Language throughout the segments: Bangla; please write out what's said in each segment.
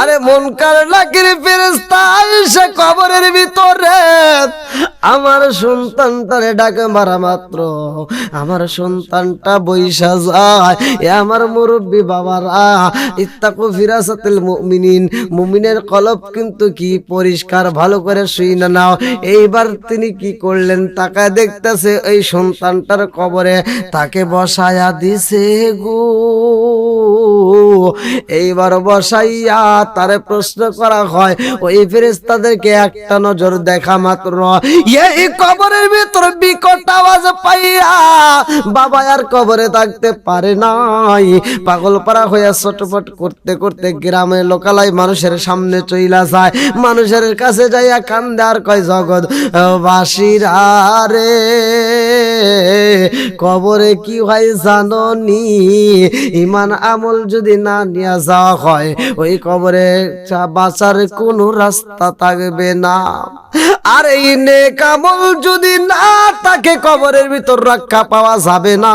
আরে মন কার নাকির ফেরেস্তা আইসে কবরের ভিতরে। আমার সন্তানটারে ডাকে মারা মাত্র। আমার সন্তানটা বৈশা যায়। এ আমার মুরব্বী বাবারা, ইত্তাকু ফিরাসাতিল মুমিনিন। মুমিনের কলব কিন্তু কি পরিষ্কার, ভালো করে শুই না নাও। এইবার তিনি কি করলেন তাকায় দেখতেছে এই সন্তানটার কবরে তাকে বসায়া দিছে গো। এইবার তারে প্রশ্ন করা হয়, ওই ফেরেস্তাদেরকে একটা নজর দেখা মাত্র। এই কবরের ভিতর বিকট আওয়াজ পাইয়া বাবা আর কবরে থাকতে পারে নাই। পাগল পাড়া হইয়া ছটফট করতে করতে গ্রামে লোকালয় মানুষের সামনে চইলা যায়। মানুষের কাছে যাইয়া কান্দে আর কয়, জগৎ বাসিরা রে। কবরে কি হয় জাননি? ইমান আমল যদি না নিয়ে যাওয়া হয়, ওই কবরে বাঁচার কোনো রাস্তা থাকবে না। আর এই নেক আমল যদি না তাকে কবরের ভিতর রক্ষা পাওয়া যাবে না।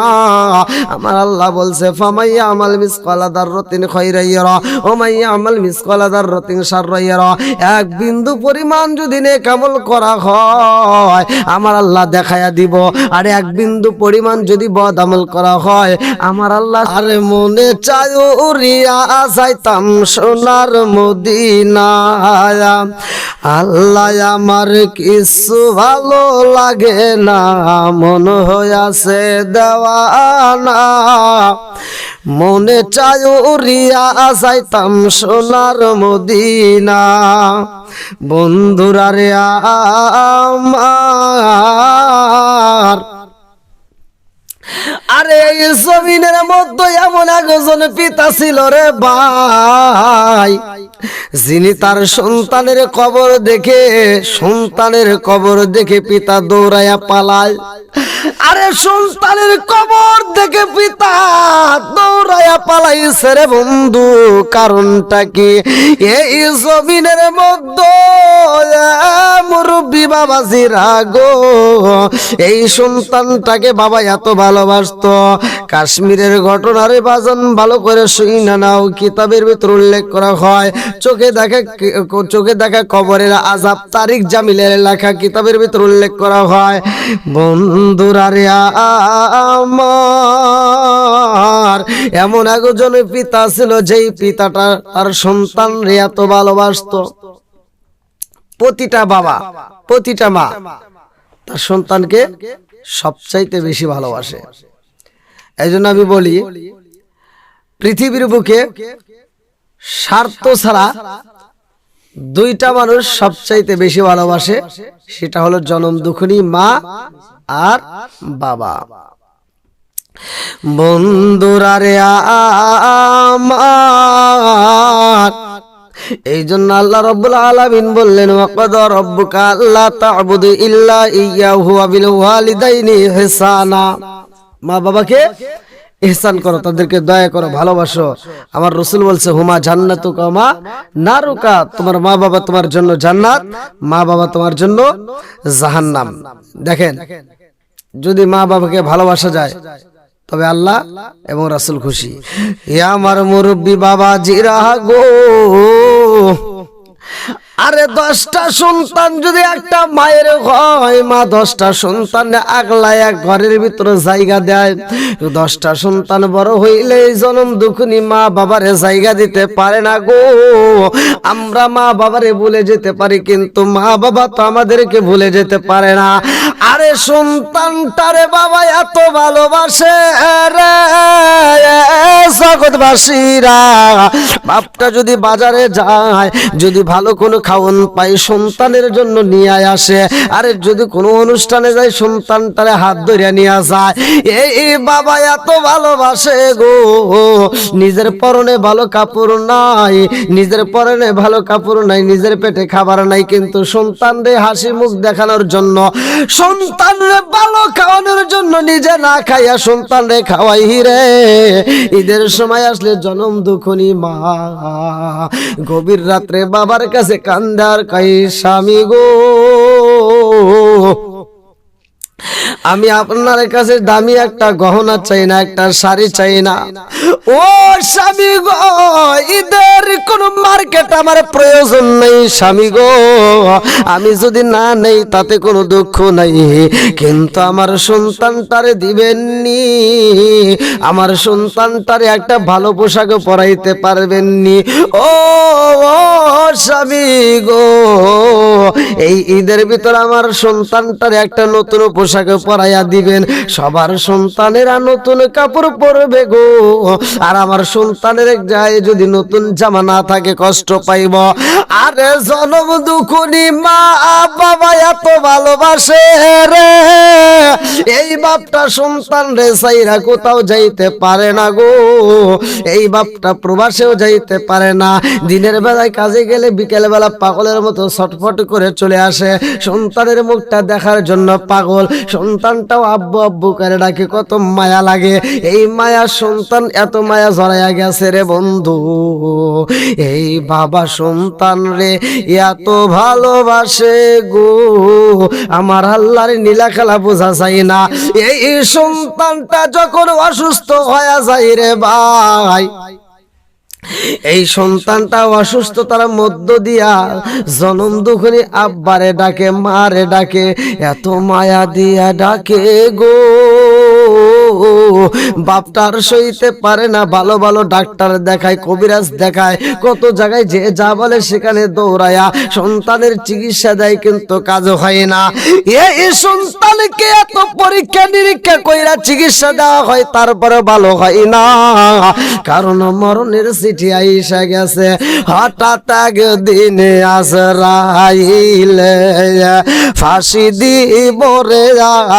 আমার আল্লাহ বলছে, ফামাইয়া আমাল মিসকালা দাররাতিন খাইরাইয়ারা ও মাইয়া আমাল মিসকালা দাররাতিন শাররাইয়ারা এক বিন্দু পরিমাণ যদি নেক আমল করা হয়, আমার আল্লাহ দেখায়া দিব। আর এক বিন্দু পরিমাণ যদি বদ আমল করা হয়, আমার আল্লাহ আরে মনে চায় উড়িয়া যাইতাম সোনার মদিনায়। আল্লাহ আমার কিছু ভালো লাগে না, মন হইয়াছে দেওয়ানা। মনে চায় উড়িয়া যাইতাম সোনার মদিনা। বন্ধুরা রে আমার আরে এই জমিনের মধ্যে এমন একজন পিতা ছিল রে ভাই, যিনি তার সন্তানের কবর দেখে, সন্তানের কবর দেখে পিতা দৌড়াইয়া পালায়। আরে সন্তানের কবর দেখে পিতা দৌড়াইয়া পালাইছে রে বন্ধু, কারণটা কি? এই জমিনের মধ্যে মুরব্বী বাবাজিরা গো, এই সন্তানটাকে বাবা এত ভালোবাসতো। কাশ্মীরের ঘটনারে বাজন ভালো করে শুই না নাও, কিতাবের ভিতর উল্লেখ করা হয়। চোখে দেখা চোখে দেখা কবরের আজাব তারিখ জামিলের লেখা কিতাবের ভিতর উল্লেখ করা হয়। বন্ধুরা রে আমার, এমন একজন পিতা ছিল, যেই পিতাটা তার সন্তান রে এত ভালোবাসতো। প্রতিটা বাবা, প্রতিটা মা তার সন্তানকে সবচাইতে বেশি ভালোবাসে। এই জন্য আমি বলি, পৃথিবীর বুকে স্বার্থ ছাড়া দুইটা মানুষ সবচাইতে বেশি ভালোবাসে, সেটা হলো জনম দুখনি মা আর বাবা। বন্ধুরা রে আমার এই জন্য আল্লাহ রব্বুল আলামিন বললেন ওয়াকাদ রব্বুকা আল্লা তা'বুদু ইল্লা ইয়াহু ওয়া বিল ওয়ালিদাইনি ইহসানা। মা বাবাকে ইহসান করো, তাদেরকে দয়া করো, ভালোবাসো। আমার রসুল বলছে, হুমা জান্নাতু কামা নারুকা। তোমার মা বাবা তোমার জন্য জান্নাত, মা বাবা তোমার জন্য জাহান্নাম। দেখেন, যদি মা বাবাকে ভালোবাসা যায় তবে আল্লাহ এবং রাসুল খুশি। এ আমার মুরব্বী বাবা জিরা গো আরে দশটা সন্তান যদি একটা মায়ের হয়, মা দশটা সন্তান আগলা এক ঘরের ভিতরে জায়গা দেয়। দশটা সন্তান বড় হইলে জনম দুখুনি মা বাবারে জায়গা দিতে পারে না গো। আমরা মা বাবারে ভুলে যেতে পারি, কিন্তু মা বাবা তো আমাদেরকে ভুলে যেতে পারে না। আরে সন্তানটারে বাবা এত ভালোবাসে জগৎবাসীরা। বাপটা যদি বাজারে যায়, যদি ভালো কোনো খাওয়ান পাই সন্তানের জন্য নিয়ে আসে। আরে যদি কোনো অনুষ্ঠানে যায় সন্তানটারে হাত ধরে নিয়ে যায়। এই বাবা এত ভালোবাসে গো। নিজের পরনে ভালো কাপড় নাই, নিজের পরনে ভালো কাপড় নাই, নিজের পেটে খাবার নাই, কিন্তু সন্তানরে হাসি মুখ দেখানোর জন্য, সন্তানরে ভালো খাওয়ানোর জন্য নিজে না খাইয়া সন্তানরে খাওয়াই রে। ঈদের সময় আসলে জনম দুখনি মা। গভীর রাত্রে বাবার কাছে কান্দার কাই স্বামী গো। আমি আপনার কাছে দামি একটা গহনা চাই না, একটা শাড়ি চাই না। ও স্বামী গো, ঈদের কোন মার্কেট আমার প্রয়োজন নেই স্বামী গো। আমি যদি না নেই তাতে কোনো দুঃখ নাই, কিন্তু আমার সন্তানটারে দিবেননি। আমার সন্তানটারে একটা ভালো পোশাক পরাইতে পারবেননি। ও স্বামী গো। এই ঈদের ভিতর আমার সন্তানটার একটা নতুন পরাইয়া দিবেন। সবার সন্তানেরা নতুন কাপড় পরবে গো। আর আমার সন্তানের যদি নতুন জামা না থাকে, কষ্ট পাইব। আরে জনম দুখুনি মা, বাবা এত ভালোবাসে রে। এই বাপটা সন্তান রে সাইরা কোথাও যাইতে পারে না গো। এই বাপটা প্রবাসেও যাইতে পারে না। দিনের বেলায় কাজে গেলে বিকেল বেলা পাগলের মতো ছটফট করে চলে আসে। সন্তানের মুখটা দেখার জন্য পাগল। সন্তানটাও আব্বু আব্বু করে ডাকে, কত মায়া লাগে। এই মায়া সন্তান, এত মায়া জড়াইয়া গেছে রে বন্ধু। এই বাবা সন্তান রে, এত ভালোবাসে গো। আমার আল্লাহর নীলা খেলা বোঝা যায় না। এই সন্তানটা যখন অসুস্থ হয়ে যায় রে ভাই। এই সন্তানটা অসুস্থতার মধ্য দিয়া জনম দুখনি আব্বারে ডাকে, মারে ডাকে, এত মায়া দিয়া ডাকে গো। বাপটার সইতে পারে না, ভালো ভালো ডাক্তার দেখায়, কবিরাজ দেখায়, কত জায়গায় যে যা বলে সেখানে দৌড়ায়া, সন্তানের চিকিৎসা দেয় কিন্তু কাজও হয় না। এই সন্তানকে এত পরীক্ষা নিরীক্ষা কইরা চিকিৎসা দেওয়া হয়, তারপরে ভালো হয় না। কারণ মরণের চিঠি আইসা গেছে, হঠাৎ একদিনে আসরাইলে ফাঁসি দিব রে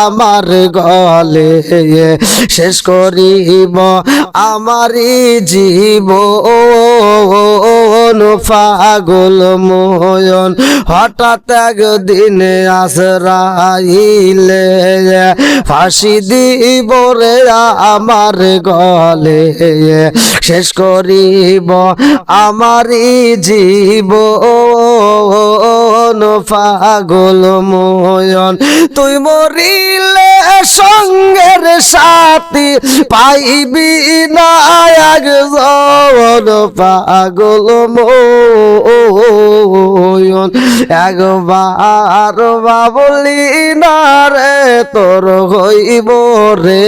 আমার গলে। শেষ করিব আমারই জীব পাগল ময়ন। হঠাৎ একদিনে আসরাইলে ফাঁসি দিব রে আমার গলে। শেষ করিব আমারই জীব পাগল ময়ন তুই মরিলে সঙ্গের সাথী পাইবি না একজন পাগল ময়ন একবার বাবলি না রে, তোর হইব রে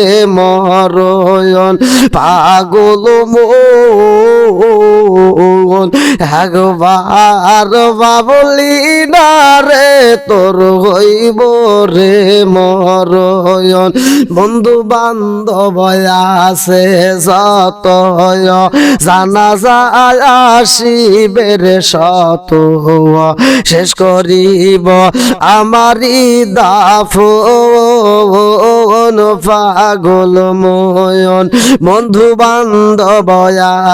মরয়ন পাগল মন। একবার বাবলি না রে, তোর হইব রে মরয়ন। বন্ধু বান্ধব আছে যত জানা যায় আসিবের শত শেষ করিব আমারি দাফ পাগল ময়ন বন্ধু বান্ধব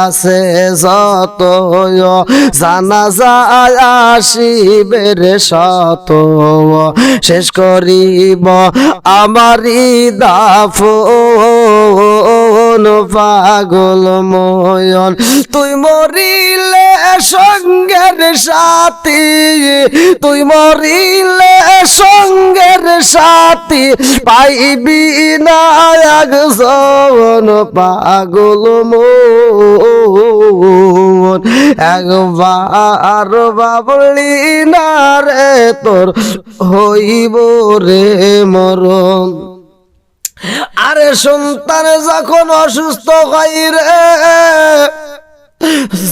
আছে যত জানা যায় শিবের সত। শেষ করিব আমারি দাফ পাগল ময়ন। তুই মরিলে সঙ্গের সাথী। তুই মরিলে সঙ্গের সাথী। পাইবি না একজন পাগল মন একবার বাবলি না রে তোর হইব রে মরণ। আরে সন্তান যখন অসুস্থ হয় রে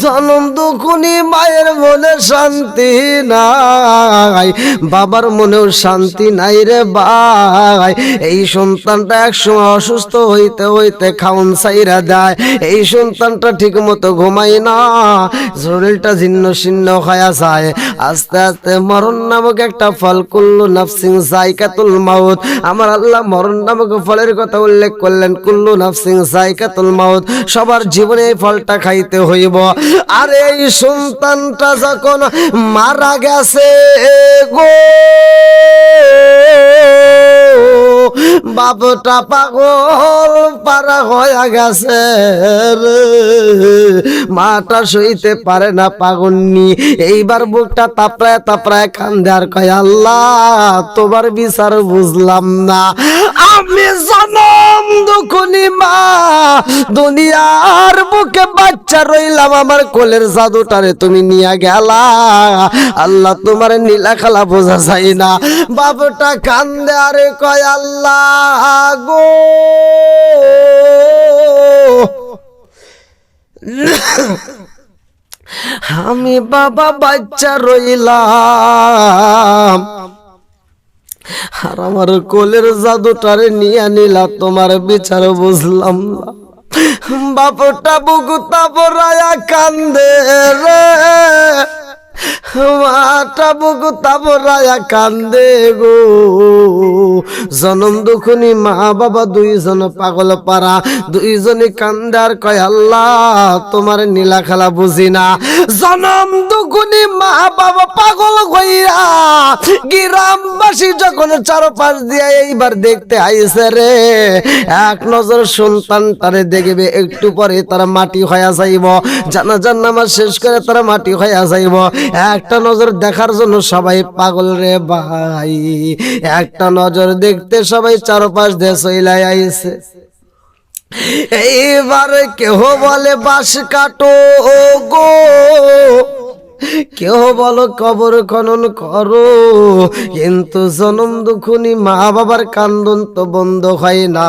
জনম দুখুনি মায়ের মনে শান্তি নাই, বাবার মনেও শান্তি নাই রে ভাই। এই সন্তানটা একসময় অসুস্থ হইতে হইতে খাউন সাইরা দেয়, এই সন্তানটা ঠিক মতো ঘুমায় না। শরীরটা ছিন্ন ছিন্ন হয়ে যায়, আস্তে আস্তে মরণ নামক একটা ফল কুল্লু নাফসিং জাইকাতুল মাউত। আমার আল্লাহ মরণ নামক ফলের কথা উল্লেখ করলেন, কুল্লু নাফসিং জাইকাতুল মাউত। সবার জীবনে এই ফলটা খাইতে হইব আর এই সন্তানটা যখন মারা গেছে গো, বাপটা পাগল পারা হয়ে গেছে মাটা সইতে পারে না পাগলনি। এইবার বুকটা তাপড়ায় তাপড়ায় কান্দে আর কয়, আল্লাহ, তোমার বিচার বুঝলাম না। আমি জনম দুখুনি মা। দুনিয়ার বুকে বাচ্চা রইলাম, আমার কোলের জাদুটারে তুমি নিয়ে গেলা। আল্লাহ তোমার নীলা খালা বোঝা যায় না। বাবুটা কান্দে, আরে কয় আল্লাহ গো। আমি বাবা বাচ্চা রইলাম। আর আমার কোলের জাদুটারে নিয়ে নিলা, তোমার বিচার বুঝলাম না। বাপটা বুকুতা পরায়া কান্দে রে। মাটা বুকুতা বরায়া কান্দে গো। জনম দুখুনি মা বাবা দুইজন পাগল পারা দুইজনে কান্দার কয়, আল্লাহ, তোমার নীলা খেলা বুঝি না। জনম দুখুনি মা বাবা পাগল হইয়া, গ্রামবাসী যখন চারপাশ দিয়ে এইবার দেখতে আইসে রে, এক নজর সন্তান তারে দেখবে, একটু পরে তারা মাটি হইয়া যাইব। জানাজার নামাজ শেষ করে তারা মাটি হইয়া যাইব। একটা নজর দেখার জন্য সবাই পাগল রে ভাই। একটা নজর দেখতে সবাই চারপাশ দিয়ে চইলাই আইছে। এইবার কেহ বলে বাস কাটো গো। কেউ বলো কবর খনন করো, কিন্তু জনম দুখুনি মা বাবার কান্দন তো বন্ধ হয় না।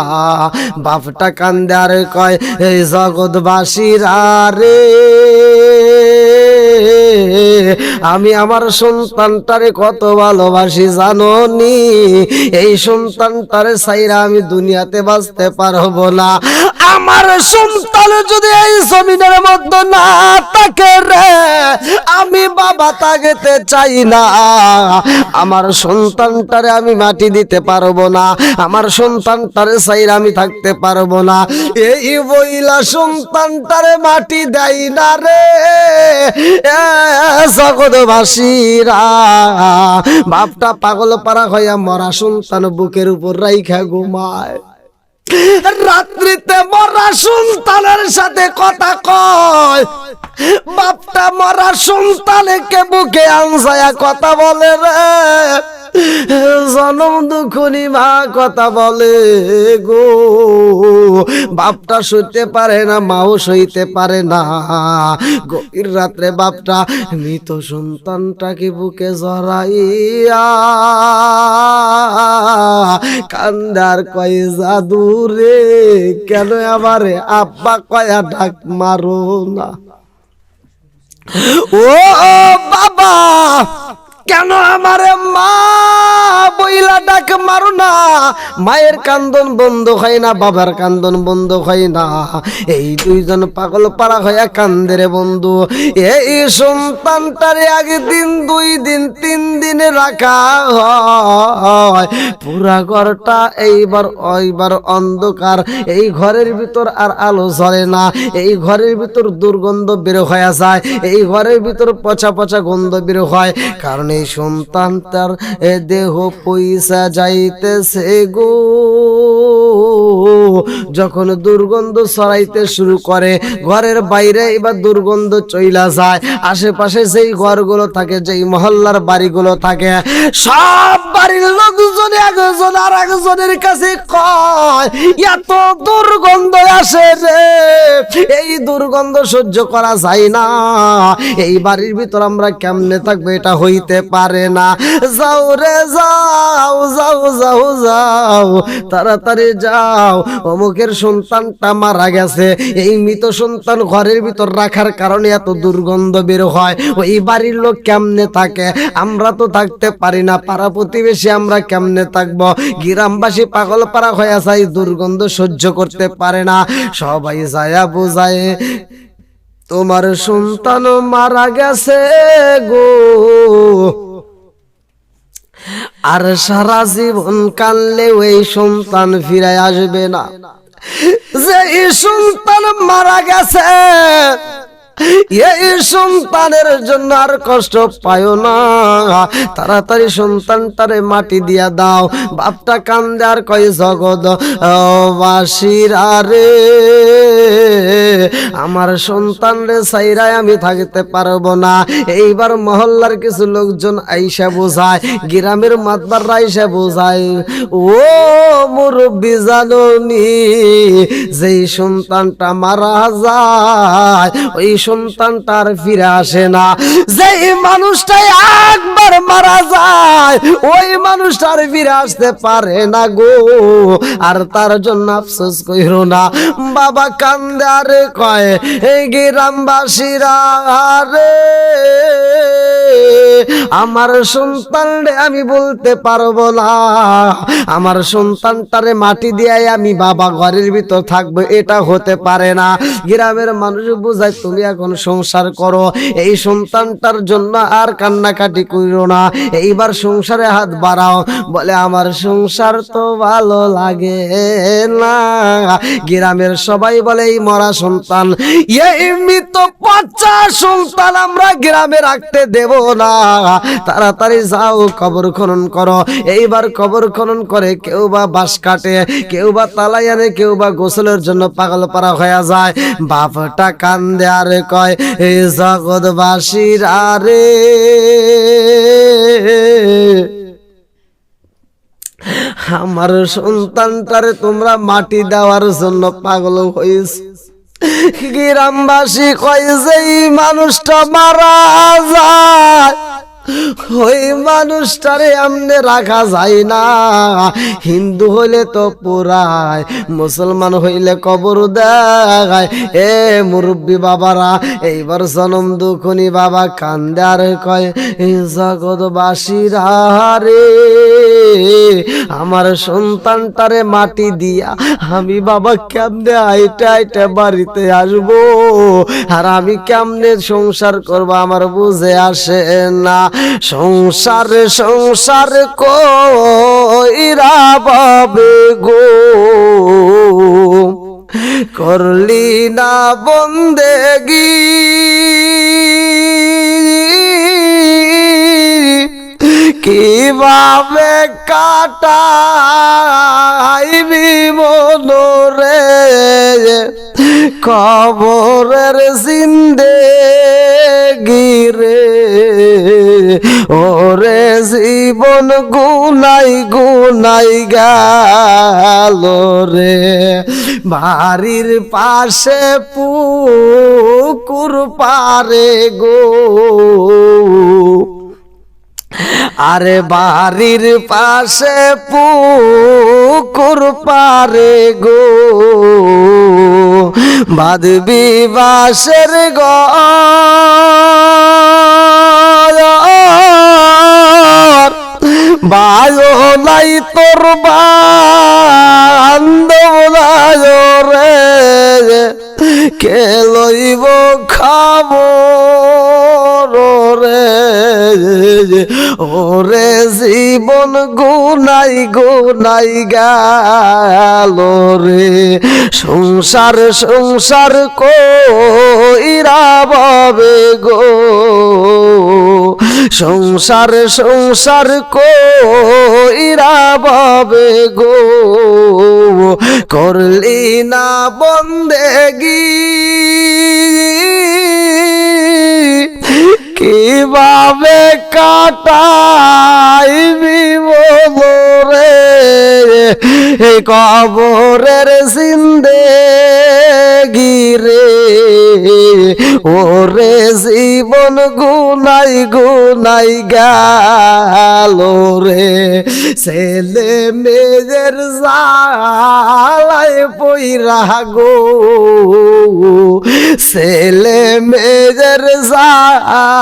বাপটা কান্দে আর কয়, এই জগৎবাসীরা রে। আমি আমার সন্তানটারে কত ভালোবাসি জানো নি এই সন্তানটারে সাইরা আমি দুনিয়াতে বাঁচতে পারব না। আমার সন্তান যদি এই জমিনের মধ্যে না থাকে রে, আমি বাবা তাগেতে চাই না। আমার সন্তানটারে আমি মাটি দিতে পারব না, আমার সন্তানটারে সাইরা আমি থাকতে পারব না। এই বইলা সন্তানটারে মাটি দেয় না রে। জগৎবাসীরা। বাপটা পাগল পারা হইয়া মরা সন্তান বুকের উপর রাইখা ঘুমায়। রাত্রিতে মরা সন্তানের সাথে কথা কয়। বাপটা মরা সন্তানকে বুকে আনসায়া কথা বলে রে। জনম দুখুনি মা কথা বলে গো। বাপটা সইতে পারে না, মাও সইতে পারে না। গভীর রাত্রে বাপটা মৃত সন্তানটাকে বুকে জড়াইয়া কান্দার কয় জাদু রে কেন আমারে আব্বা কয়া ডাক মারো না? ও বাবা! কেন আমারে মা বইলা ডাক মারো না? মায়ের কান্দন বন্ধ হয় না, বাবার কান্দন বন্ধ হয় না। এই দুইজন পাগল পাড়া হইয়া কান্দে রে বন্ধু। এই সন্তানটারে একদিন, দুই দিন, তিন দিনে রাখা হয়। পুরা ঘরটা এইবার এইবার অন্ধকার। এই ঘরের ভিতর আর আলো জ্বলে না। এই ঘরের ভিতর দুর্গন্ধ বের হয়ে যায়। এই ঘরের ভিতর পচা পচা গন্ধ বের হয়। কারণ এই সন্তান, তার এ দেহ পয়সা যাইতেছে গো। যখন দুর্গন্ধ ছড়াইতে শুরু করে, ঘরের বাইরে এবার দুর্গন্ধ চইলা যায়। আশেপাশে যেই ঘরগুলো থাকে, যেই মহল্লার বাড়িগুলো থাকে, সব বাড়ির লোকজন একজন আর একজনের কাছে কয়, এত দুর্গন্ধ আসে রে, এই দুর্গন্ধ সহ্য করা যায় না। এই বাড়ির ভিতর আমরা কেমনে থাকব, এটা হইতে পারে না। যাও রে যাও যাও যাও যাও, তাড়াতাড়ি যাও। অমুকের সন্তানটা মারা গেছে। এই মৃত সন্তান ঘরের ভিতর রাখার কারণে এত দুর্গন্ধ বের হয়। ওই বাড়ির লোক কেমনে থাকে? আমরা তো থাকতে পারি না। পাড়া প্রতিবেশী আমরা কেমনে থাকব? গ্রামবাসী পাগল পাড়া হয়ে যায় দুর্গন্ধ সহ্য করতে পারে না। সবাই যায়া বোঝায়। তোমার সন্তান মারা গেছে গো। আর সারা জীবন কানলে ওই সন্তান ফিরে আসবে না। যে সন্তান মারা গেছে এই সন্তানের জন্য আর কষ্ট পায় না। তাড়াতাড়ি সন্তানটারে মাটি দিয়া দাও। বাপটা কান্দে আর কয়, জগৎ বাসিরা রে, আমার সন্তান রে সাইরায় আমি থাকতে পারব না। এইবার মহল্লার কিছু লোকজন আইসা বোঝায়, গ্রামের মাতবার আইসা বোঝায়, ও মুরব্বী জাননি, যেই সন্তানটা মারা যায়, ওই সন্তানটা তার ফিরে আসে না। যে মানুষটাই একবার মারা যায়, ওই মানুষটার আর ফিরে আসতে পারে না গো। আর তার জন্য আফসোস কইর না। বাবা কান্দে আরে কয় এই গ্রামবাসীরা রে আমার সন্তান আমি বলতে পারব না। আমার সন্তানটারে মাটি দিয়ে আমি বাবা ঘরের ভিতর থাকব, এটা হতে পারে না। গ্রামের মানুষ বোঝায়, তুমি এখন সংসার করো। এই সন্তানটার জন্য আর কান্নাকাটি করিও না। এইবার সংসারে হাত বাড়াও। বলে, আমার সংসার তো ভালো লাগে না। গ্রামের সবাই বলে, এই মরা সন্তান এই মৃত বাচ্চা সন্তান, আমরা গ্রামে রাখতে দেব না। তাড়াতাড়ি যাও, কবর খনন করো। এইবার কবর খনন করে কেউ বা বাঁশ কাটে, কেউ বা তালাই আনে, কেউ বা গোসলের জন্য পাগল পারা হয়ে যায়। বাপটা কান্দে আর কয় এই জগৎবাসীর আরে। আমার সন্তানটারে তোমরা মাটি দেওয়ার জন্য পাগল হয়েছে গ্রামবাসী কয় যে মানুষটা মারা যায় ওই মানুষটারে আমনে রাখা যায় না। হিন্দু হইলে তো পুরায় মুসলমান হইলে কবর দেখায় এ মুরব্বী বাবারা, এইবার জনম দুখনি বাবা কান্দে আর কয় এই জগৎবাসীরা রে, আমার সন্তানটারে মাটি দিয়া আমি বাবা কেমনে আইটা আইটা বাড়িতে আসব? আর আমি কেমনে সংসার করব আমার বুঝে আসে না। সংসার সংসার কইরা বাবে গো। করলি না বন্দেগি। কীভাবে কাটাইবি মনোরে? কবরের জিন্দে গিরে ওরে জীবন গুনাই গুনাই গেল রে। বাড়ির পাশে পুকুর পারে গো। আরে বাড়ির পাশে পুকুর পারে গো। বাদবি বাসের গো বায়ো নাই তোর বান্ধব নাই রে। কে লইব খাব রে? ওরে জীবন গুনাই গুনাই গেল রে। সংসার সংসার কইরা বাবে গো। সংসার সংসার কইরা বাবে গো করলি না বন্দেগি। কীভাবে কাটাইবি বলরে কবরের জিন্দে গিরে ওরে জীবন গুনাই গুনাই গেল রে। ছেলে মেয়ের জালায় পইরা গো। ছেলে মেয়ের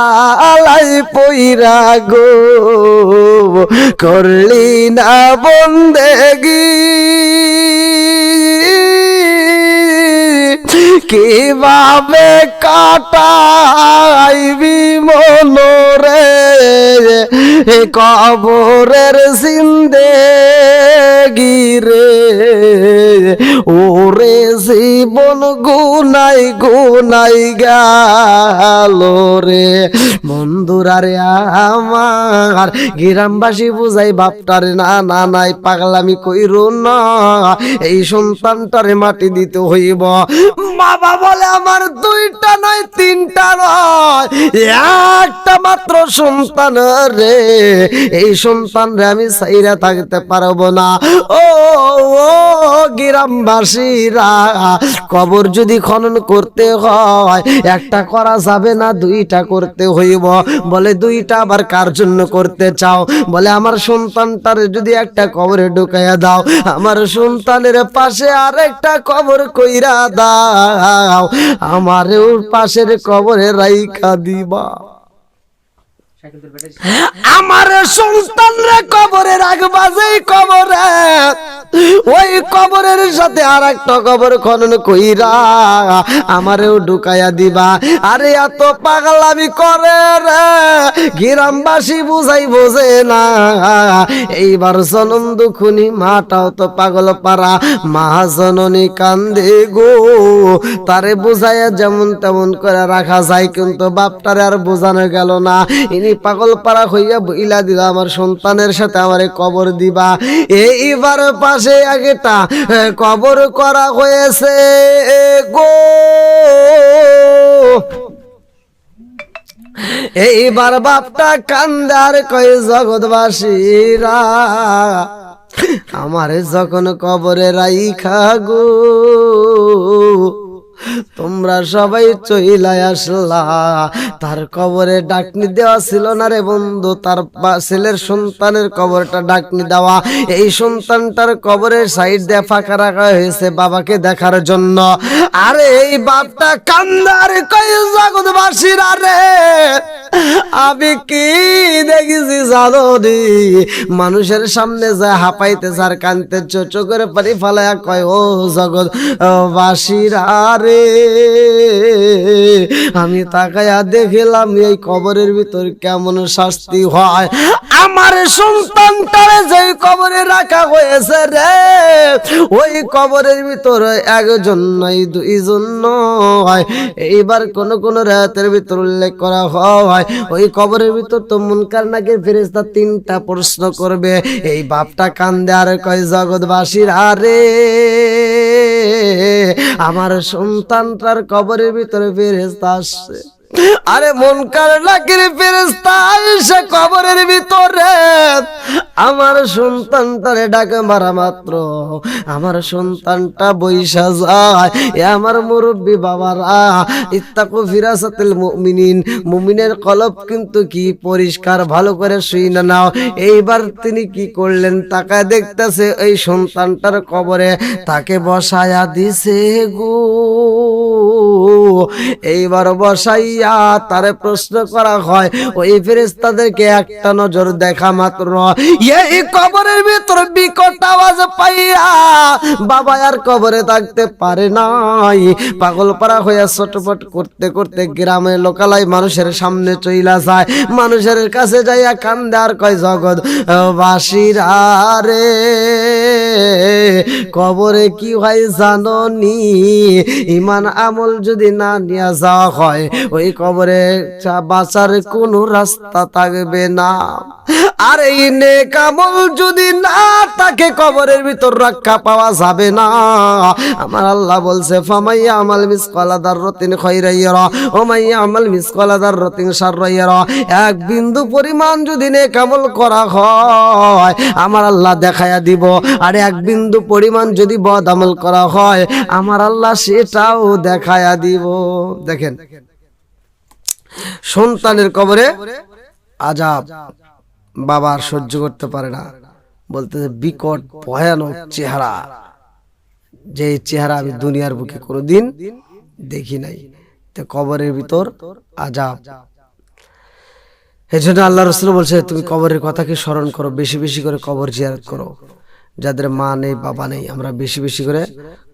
জালাই পইরা গো করলি না বন্দেগি। কীভাবে কাটাইবি মনোরে? কবরের জিন্দে গিরে ওরে জীবন গুনাই গুনাই গেল রে। বন্ধুরা রে আমার, গ্রামবাসী বুঝাই বাপটারে, না না, নাই, পাগলামি কইরো না। এই সন্তানটারে মাটি দিতে হইব। বাবা বলে আমার দুইটা নয়, তিনটা নয়। একটা মাত্র সন্তান রে। এই সন্তান রে আমি সাইরা থাকতে পারব না। ও, গ্রামবাসীরা, কবর যদি খনন করতে হয়, একটা করা যাবে না, দুইটা করতে হইব। বলে, দুইটা আবার কার জন্য করতে চাও? বলে, আমার সন্তানটার যদি একটা কবরে ঢুকাইয়া দাও, আমার সন্তানের পাশে আরেকটা কবর কইরা দাও। আমারও পাশের কবরে রাইখা দিবা। আমার সন্তানরা কবরে রাখবা যেই কবরে। ওই কবরের সাথে আর একটা কবর খনন কইরা আমারেও ঢুকাইয়া দিবা। আরে এত পাগলামি করে রে, গ্রামবাসী বুঝাই বোঝে না এইবার জনম দুখুনি মাটাও তো পাগল পারা মা জননী কান্দে গো। তারে বুঝাইয়া যেমন তেমন করে রাখা যায়, কিন্তু বাপটারে আর বোঝানো গেল না। ইনি পাগল পাড়া হইয়া বইলা দিলা, আমার সন্তানের সাথে আমারে কবর দিবা। এইবার পাশে আগেটা কবর করা হয়েছে গো। এইবার বাপটা কান্দার কই জগৎবাসীরা। আমার যখন কবরে রাইখা গো তোমরা সবাই চইলাই আসলা। তার কবরে ডাকনি দেওয়া ছিল না রে বন্ধু, তার ছেলের সন্তানের কবরটা ডাকনি দেওয়া। এই সন্তানটার কবরের সাইড দিয়ে ফাঁকা রাখা হয়েছে বাবাকে দেখার জন্য। আরে এই বাপটা কান্দার কই জগৎবাসীরা রে, আমি কি দেখেছি জানো মানুষের সামনে যায় হাঁপাইতে যার কানতে চোচো করে পানি ফালায়া কয়, ও জগৎ বাসীরা রে। আমি তাকায়া দেখিলাম এই কবরের ভিতর কেমন শাস্তি হয়। আমার সন্তানটারে যে কবরে রাখা হয়েছে রে, ওই কবরের ভিতরে একজন নয়, দুইজন নয়। এইবার কোন কোন রাতের ভিতর উল্লেখ করা হয়, ওই কবরের ভিতর তো মুনকার নাকি ফেরেস্তা তিনটা প্রশ্ন করবে, এই বাপটা কান্দে আর কয়, জগৎবাসীর আরে। আমার সন্তানটার কবরের ভিতরে ফেরেস্তা আসছে। আরে মন কার নাকির ফেরেস্তা এসে কবরের ভিতরে। আমার সন্তানটারে ডাকে মারা মাত্র। আমার সন্তানটা বৈশা যায়। এ আমার মুরব্বী বাবারা, ইত্তাকু ফিরাসাতিল মুমিনিন। মুমিনের কলব কিন্তু কি পরিষ্কার, ভালো করে শুই না নাও। এইবার তিনি কি করলেন, তাকায় দেখতেছে এই সন্তানটার কবরে তাকে বসায়া দিছে গো। এইবার বসাইয়া তারে প্রশ্ন করা হয়, ওই ফেরেস্তাদেরকে একটা নজর দেখা মাত্র। এই কবরের ভিতর বিকট আওয়াজ পাইয়া বাবা আর কবরে থাকতে পারে নাই। পাগল পাড়া হইয়া ছটপট করতে করতে গ্রামের লোকালয় মানুষের সামনে চইলা যায়। মানুষের কাছে যাইয়া কান্দে আর কয়, জগৎ বাসিরা রে। কবরে কি হয় জানো নি ইমান আমল যদি না নিয়ে যাওয়া হয়, ওই কবরে বাঁচার কোনো রাস্তা থাকবে না। আর এই নেক আমল যদি না তাকে কবরের ভিতর রক্ষা পাওয়া যাবে না। আমার আল্লাহ বলছে, ফামাইয়া আমাল মিসকালা দাররাতিন খাইরাইয়ারা ও মাইয়া আমাল মিসকালা দাররাতিন শাররাইয়ারা এক বিন্দু পরিমাণ যদি নেক আমল করা হয়, আমার আল্লাহ দেখায়া দিব। আর এক বিন্দু পরিমাণ যদি বদ আমল করা হয়, আমার আল্লাহ সেটাও দেখায়া দিব। দেখেন, সন্তানের কবরে আজাব বাবার সহ্য করতে পারে না। বলতেছে, বিকট, ভয়ানক চেহারা। যে চেহারা আমি দুনিয়ার বুকে কোনোদিন দেখি নাই। কবরের ভিতর আজাব। এই জন্য আল্লাহ রসুল বলছে, তুমি কবরের কথাকে স্মরণ করো, বেশি বেশি করে কবর জিয়ারত করো। যাদের মা নেই, বাবা নেই, আমরা বেশি বেশি করে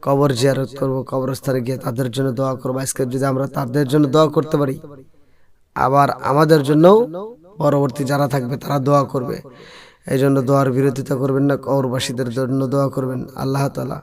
কবর জিয়ারত করব, কবরস্থানে গিয়ে তাদের জন্য দোয়া করব। আজকে যদি আমরা তাদের জন্য দোয়া করতে পারি, আবার আমাদের জন্যও পরবর্তী যারা থাকবে তারা দোয়া করবে। এই জন্য দোয়ার বিরোধিতা করবেন না, কবরবাসীদের জন্য দোয়া করবেন। আল্লাহ তালা